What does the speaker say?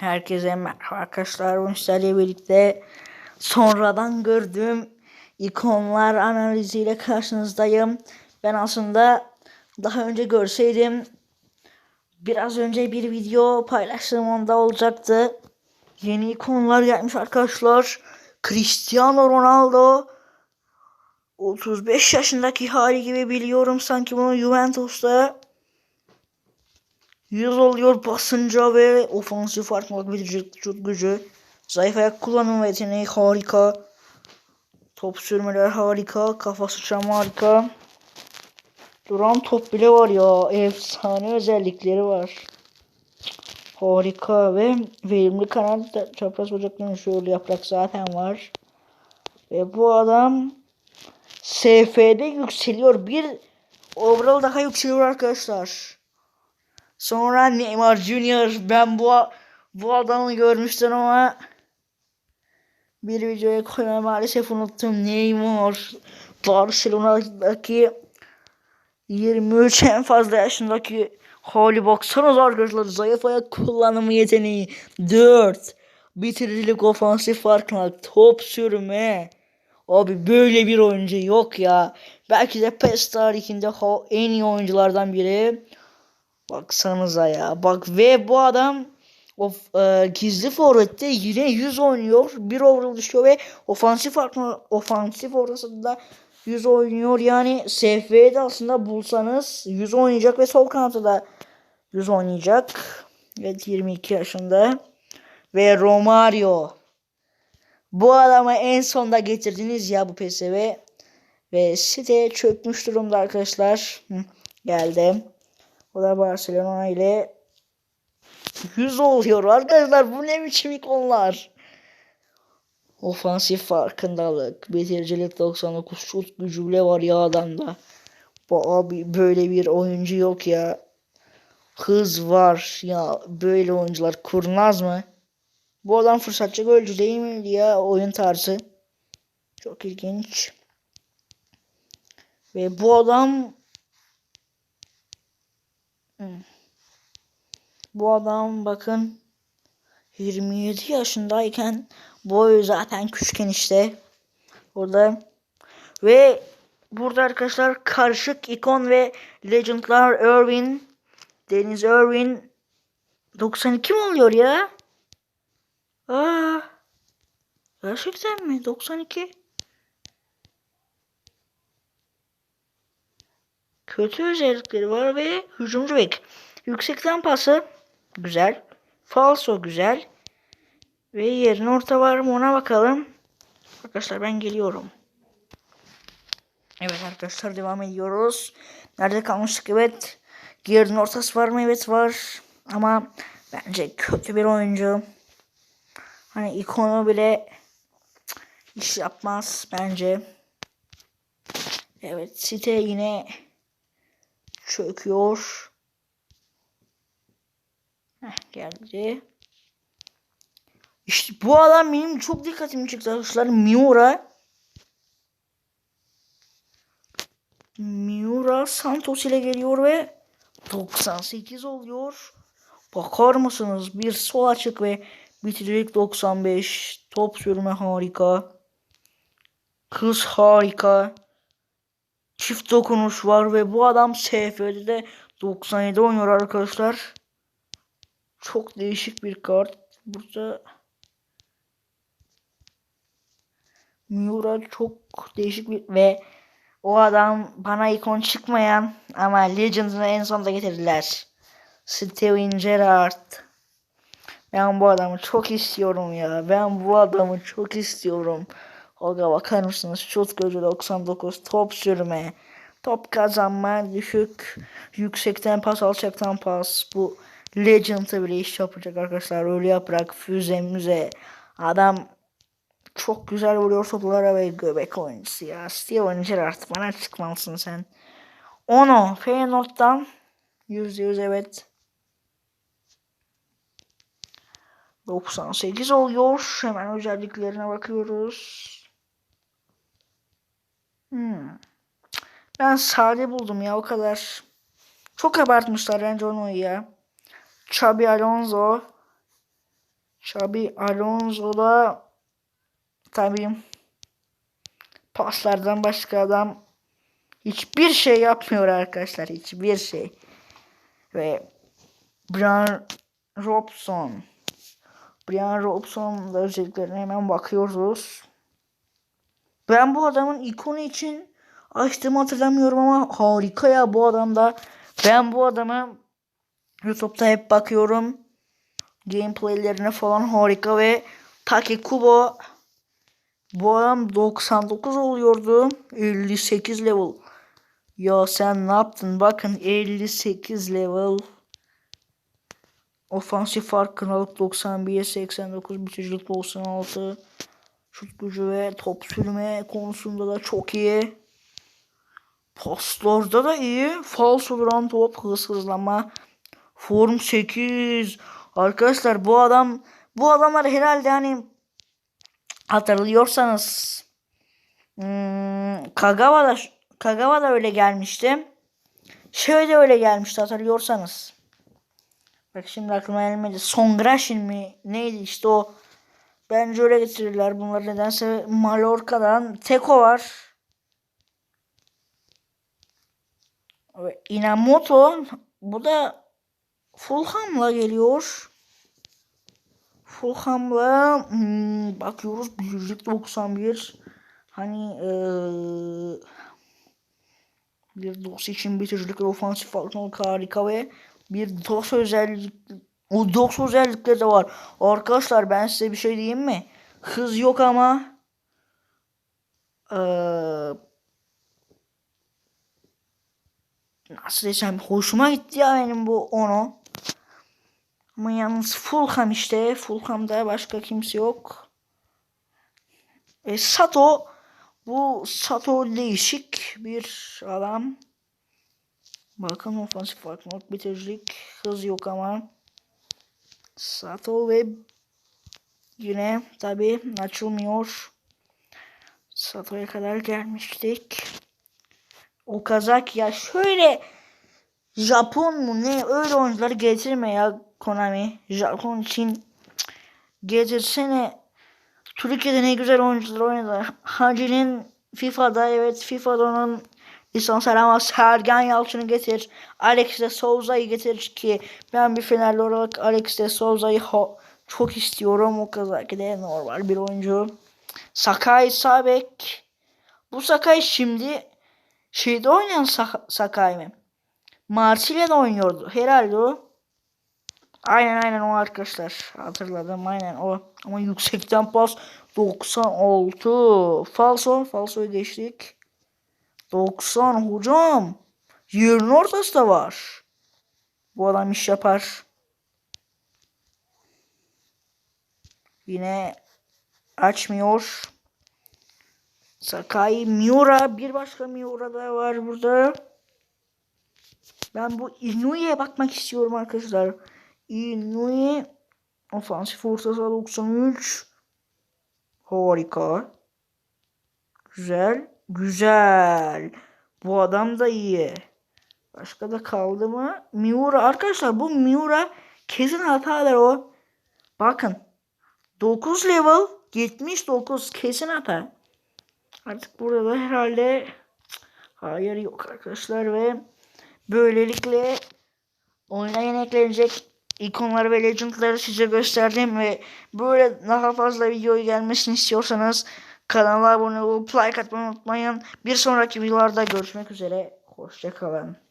Herkese merhaba arkadaşlar. Bu sizlerle birlikte sonradan gördüğüm ikonlar analiziyle karşınızdayım. Ben aslında daha önce görseydim biraz önce bir video paylaştığım onda olacaktı. Yeni ikonlar gelmiş arkadaşlar. Cristiano Ronaldo 35 yaşındaki hali gibi biliyorum sanki bunu Juventus'ta 100 oluyor basınca ve ofansif artmak bir şut gücü. Zayıf ayak kullanım ve yeteneği harika. Top sürmeler harika. Kafa sıçrama harika. Duran top bile var ya. Efsane özellikleri var. Harika ve verimli kanat çapraz bacaklarının şöyle yaprak zaten var. Ve bu adam SF'de yükseliyor. Bir overall daha yükseliyor arkadaşlar. Sonra Neymar Junior. Ben bu bu adamı görmüştüm ama bir videoya koymayı maalesef unuttum. Neymar Barcelona'daki 23 en fazla yaşındaki hali baksanıza arkadaşlar zayıf ayak kullanımı yeteneği 4 bitiricilik ofansif farkına top sürme Abi böyle bir oyuncu yok ya. Belki de PES tarihinde en iyi oyunculardan biri. Baksanıza ya. Bak ve bu adam of, e, gizli forvette yine 100 oynuyor. Bir overall düşüyor ve ofansif ofansif ortasında 100 oynuyor. Yani SF'de aslında bulsanız 100 oynayacak ve sol kanatta da 100 oynayacak. Evet 22 yaşında. Ve Romario. Bu adamı en sonda getirdiniz ya bu PSV. Ve site çökmüş durumda arkadaşlar. Hı, geldim. O da Barcelona ile 100 oluyor arkadaşlar. Bu ne biçim ikonlar? Ofansif farkındalık, bitiricilik 99 şut gücü bile var ya adamda. Bu abi böyle bir oyuncu yok ya. Hız var ya böyle oyuncular kurnaz mı? Bu adam fırsatçı golcü değil mi ya oyun tarzı? Çok ilginç. Ve bu adam Bu adam bakın 27 yaşındayken boyu zaten küçükken işte burada ve burada arkadaşlar karışık ikon ve legendlar Irvin Deniz Irvin 92 mi oluyor ya? Aa, gerçekten mi? 92. Kötü özellikleri var ve hücumcu bek. Yüksekten pası güzel. Falso güzel. Ve yerin orta var mı ona bakalım. Arkadaşlar ben geliyorum. Evet arkadaşlar devam ediyoruz. Nerede kalmıştık? Evet. Yerin ortası var mı? Evet var. Ama bence kötü bir oyuncu. Hani ikonu bile iş yapmaz bence. Evet site yine çöküyor. Heh, geldi. İşte bu adam benim çok dikkatimi çekti arkadaşlar. Miura. Miura Santos ile geliyor ve 98 oluyor. Bakar mısınız? Bir sol açık ve bitiricilik 95. Top sürme harika. Kız harika. Çift dokunuş var ve bu adam SF'de de 97 oynuyor arkadaşlar. Çok değişik bir kart. Burada Miura çok değişik bir ve o adam bana ikon çıkmayan ama Legends'ını en sonunda getirdiler. Steven Gerrard. Ben bu adamı çok istiyorum ya. Ben bu adamı çok istiyorum. Olga bakar mısınız? Şut gözü 99. Top sürme. Top kazanma düşük. Yüksekten pas alçaktan pas. Bu Legend'ı bile iş yapacak arkadaşlar. Öyle yaparak füze müze. Adam çok güzel vuruyor toplara ve göbek oyuncusu ya. Steven Gerrard bana çıkmalısın sen. Ono Feyenoord'dan %100 evet. 98 oluyor. Hemen özelliklerine bakıyoruz. Hmm. Ben sade buldum ya o kadar. Çok abartmışlar bence onu ya. Xabi Alonso. Xabi Alonso da tabii paslardan başka adam hiçbir şey yapmıyor arkadaşlar. Hiçbir şey. Ve Brian Robson. Brian Robson'un da özelliklerine hemen bakıyoruz. Ben bu adamın ikonu için açtığımı hatırlamıyorum ama harika ya bu adamda. Ben bu adamı YouTube'da hep bakıyorum. Gameplaylerine falan harika ve Take Kubo bu adam 99 oluyordu. 58 level. Ya sen ne yaptın? Bakın 58 level. Ofansif farkındalık 91, 89, bitiricilik 96. Şut gücü ve top sürme konusunda da çok iyi. Paslarda da iyi. Falso duran top, hız hızlama. Form 8. Arkadaşlar bu adam bu adamlar herhalde hani hatırlıyorsanız hmm, Kagawa'da Kagawa öyle gelmişti. Şöyle öyle gelmişti hatırlıyorsanız. Bak şimdi aklıma gelmedi. Songrashin mi? Neydi işte o. Bence öyle getirirler bunları nedense. Mallorca'dan Teko var. Ve Inamoto. Bu da Fulham'la geliyor. Fulham'la hmm, bakıyoruz. Birlik 91. Hani ee, bir dos için bitiricilik ofansif harika ve bir dos özellik o dos özellikleri de var. Arkadaşlar ben size bir şey diyeyim mi? Hız yok ama ee, nasıl desem hoşuma gitti ya benim bu onu. Ama yalnız Fulham işte. Fulham'da başka kimse yok. E, Sato bu Sato değişik bir adam. Bakın ofansif farkındalık bitiricilik hız yok ama. Sato ve yine tabi açılmıyor. Sato'ya kadar gelmiştik. Okazaki ya şöyle Japon mu ne öyle oyuncuları getirme ya Konami. Japon için getirsene. Türkiye'de ne güzel oyuncular oynadı. Hacı'nin FIFA'da evet FIFA'da onun lisans alamaz. Sergen Yalçın'ı getir. Alex de Souza'yı getir ki ben bir Fenerli olarak Alex de Souza'yı çok istiyorum. O kadar de normal bir oyuncu. Sakai Sabek. Bu Sakai şimdi şeyde oynayan Sakai mi? Marsilya'da oynuyordu. Herhalde o. Aynen aynen o arkadaşlar. Hatırladım aynen o. Ama yüksekten pas 96. Falso. Falso'yu geçtik. 90 hocam. Yerin ortası da var. Bu adam iş yapar. Yine açmıyor. Sakai Miura. Bir başka Miura da var burada. Ben bu Inui'ye bakmak istiyorum arkadaşlar. Inui ofansif orta saha 93. Harika. Güzel. Güzel. Bu adam da iyi. Başka da kaldı mı? Miura. Arkadaşlar bu Miura kesin hatalar o. Bakın. 9 level 79 kesin hata. Artık burada da herhalde hayır yok arkadaşlar ve böylelikle oyuna eklenecek ikonları ve legendları size gösterdim ve böyle daha fazla video gelmesini istiyorsanız kanala abone olup like atmayı unutmayın. Bir sonraki videolarda görüşmek üzere. Hoşçakalın.